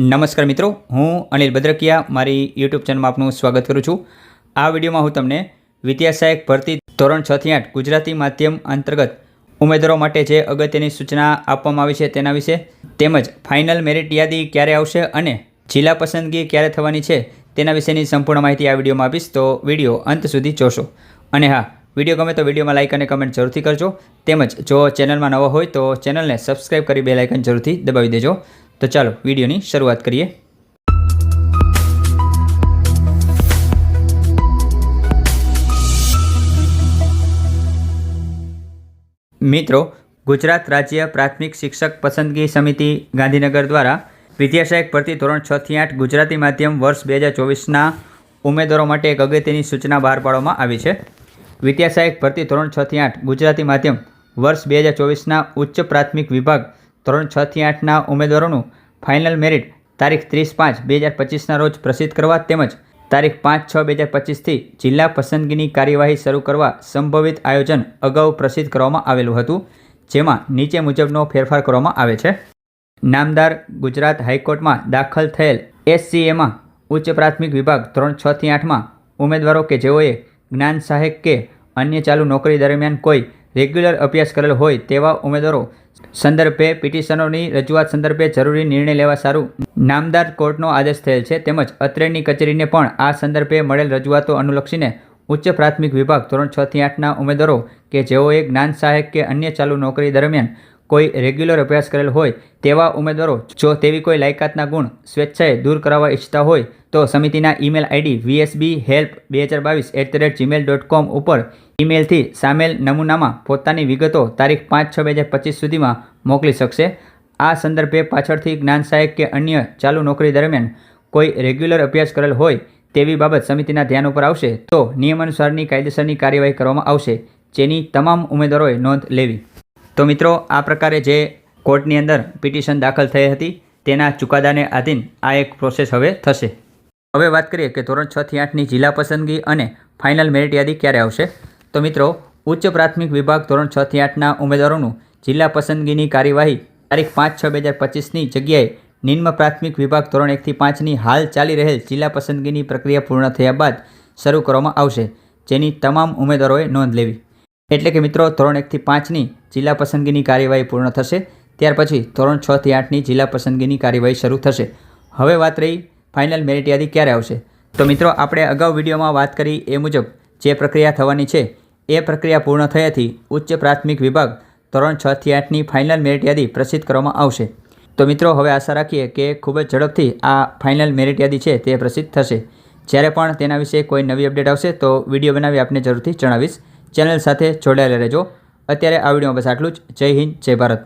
નમસ્કાર મિત્રો, હું અનિલ ભદ્રકિયા મારી યુટ્યુબ ચેનલમાં આપનું સ્વાગત કરું છું. આ વિડીયોમાં હું તમને વિદ્યા સહાયક ભરતી ધોરણ છ થી આઠ ગુજરાતી માધ્યમ અંતર્ગત ઉમેદવારો માટે જે અગત્યની સૂચના આપવામાં આવી છે તેના વિશે તેમજ ફાઇનલ મેરિટ યાદી ક્યારે આવશે અને જિલ્લા પસંદગી ક્યારે થવાની છે તેના વિશેની સંપૂર્ણ માહિતી આ વિડીયોમાં આપીશ. તો વીડિયો અંત સુધી જોશો. અને હા, વીડિયો ગમે તો વિડીયોમાં લાઇક અને કમેન્ટ જરૂરથી કરજો. તેમજ જો ચેનલમાં નવો હોય તો ચેનલને સબસ્ક્રાઇબ કરી બે લાઇકન જરૂરથી દબાવી દેજો. તો ચાલો વિડીયોની શરૂઆત કરીએ. મિત્રો, ગુજરાત રાજ્ય પ્રાથમિક શિક્ષક પસંદગી સમિતિ ગાંધીનગર દ્વારા વિદ્યાસહાયક ભરતી ધોરણ છ થી આઠ ગુજરાતી માધ્યમ વર્ષ બે હજાર ચોવીસના ઉમેદવારો માટે એક અગત્યની સૂચના બહાર પાડવામાં આવી છે. વિદ્યાસહાયક ભરતી ધોરણ છ થી આઠ ગુજરાતી માધ્યમ વર્ષ બે હજાર ચોવીસના ઉચ્ચ પ્રાથમિક વિભાગ ધોરણ છ થી આઠના ઉમેદવારોનું ફાઇનલ મેરિટ તારીખ ત્રીસ પાંચ બે હજાર પચીસના રોજ પ્રસિદ્ધ કરવા તેમજ તારીખ પાંચ છ બે હજાર પચીસથી જિલ્લા પસંદગીની કાર્યવાહી શરૂ કરવા સંભવિત આયોજન અગાઉ પ્રસિદ્ધ કરવામાં આવેલું હતું, જેમાં નીચે મુજબનો ફેરફાર કરવામાં આવે છે. નામદાર ગુજરાત હાઈકોર્ટમાં દાખલ થયેલ એસસીએમાં ઉચ્ચ પ્રાથમિક વિભાગ ધોરણ છથી આઠમાં ઉમેદવારો કે જેઓએ જ્ઞાન સહાયક કે અન્ય ચાલુ નોકરી દરમિયાન કોઈ રેગ્યુલર અભ્યાસ કરેલ હોય તેવા ઉમેદવારો સંદર્ભે પિટિશનોની રજૂઆત સંદર્ભે જરૂરી નિર્ણય લેવા સારું. નામદાર કોર્ટનો આદેશ થયેલ છે. તેમજ અત્રેની કચેરીને પણ આ સંદર્ભે મળેલ રજૂઆતો અનુલક્ષીને ઉચ્ચ પ્રાથમિક વિભાગ ધોરણ છ થી આઠના ઉમેદવારો કે જેઓએ જ્ઞાન સહાયક કે અન્ય ચાલુ નોકરી દરમિયાન કોઈ રેગ્યુલર અભ્યાસ કરેલ હોય તેવા ઉમેદવારો, જો તેવી કોઈ લાયકાતના ગુણ સ્વેચ્છાએ દૂર કરાવવા ઈચ્છતા હોય, તો સમિતિના ઈમેલ આઈડી વીએસબી હેલ્પ બે હજાર બાવીસ at the rate Gmail dot com ઉપર ઈમેલથી સામેલ નમૂનામાં પોતાની વિગતો તારીખ પાંચ છ બે હજાર પચીસ સુધીમાં મોકલી શકશે. આ સંદર્ભે પાછળથી જ્ઞાન સહાયક કે અન્ય ચાલુ નોકરી દરમિયાન કોઈ રેગ્યુલર અભ્યાસ કરેલ હોય તેવી બાબત સમિતિના ધ્યાન ઉપર આવશે, તો નિયમાનુસારની કાયદેસરની કાર્યવાહી કરવામાં આવશે, જેની તમામ ઉમેદવારોએ નોંધ લેવી. તો મિત્રો, આ પ્રકારે જે કોર્ટની અંદર પિટિશન દાખલ થઈ હતી, તેના ચુકાદાને આધીન આ એક પ્રોસેસ હવે થશે. હવે વાત કરીએ કે ધોરણ છ થી આઠની જિલ્લા પસંદગી અને ફાઇનલ મેરિટ યાદી ક્યારે આવશે? તો મિત્રો, ઉચ્ચ પ્રાથમિક વિભાગ ધોરણ છ થી આઠના ઉમેદવારોનું જિલ્લા પસંદગીની કાર્યવાહી તારીખ પાંચ છ બે હજાર પચીસની જગ્યાએ નિમ્ન પ્રાથમિક વિભાગ ધોરણ એકથી પાંચની હાલ ચાલી રહેલ જિલ્લા પસંદગીની પ્રક્રિયા પૂર્ણ થયા બાદ શરૂ કરવામાં આવશે. જેની તમામ ઉમેદવારોએ નોંધ લેવી. એટલે કે મિત્રો, ધોરણ એકથી પાંચની જિલ્લા પસંદગીની કાર્યવાહી પૂર્ણ થશે. ત્યાર પછી ધોરણ છથી આઠની જિલ્લા પસંદગીની કાર્યવાહી શરૂ થશે. હવે વાત રહી ફાઇનલ મેરિટ યાદી ક્યારે આવશે? તો મિત્રો, આપણે અગાઉ વિડીયોમાં વાત કરી એ મુજબ જે પ્રક્રિયા થવાની છે, એ પ્રક્રિયા પૂર્ણ થયાથી ઉચ્ચ પ્રાથમિક વિભાગ ધોરણ છથી આઠની ફાઇનલ મેરિટ યાદી પ્રસિદ્ધ કરવામાં આવશે. તો મિત્રો, હવે આશા રાખીએ કે ખૂબ જ ઝડપથી આ ફાઇનલ મેરિટ યાદી છે તે પ્રસિદ્ધ થશે. જ્યારે પણ તેના વિશે કોઈ નવી અપડેટ આવશે તો વીડિયો બનાવી આપને જરૂરથી જણાવીશ. ચેનલ સાથે જોડાયેલા રહેજો. અત્યારે આ વિડીયોમાં બસ આટલું જ. જય હિન્દ જય ભારત.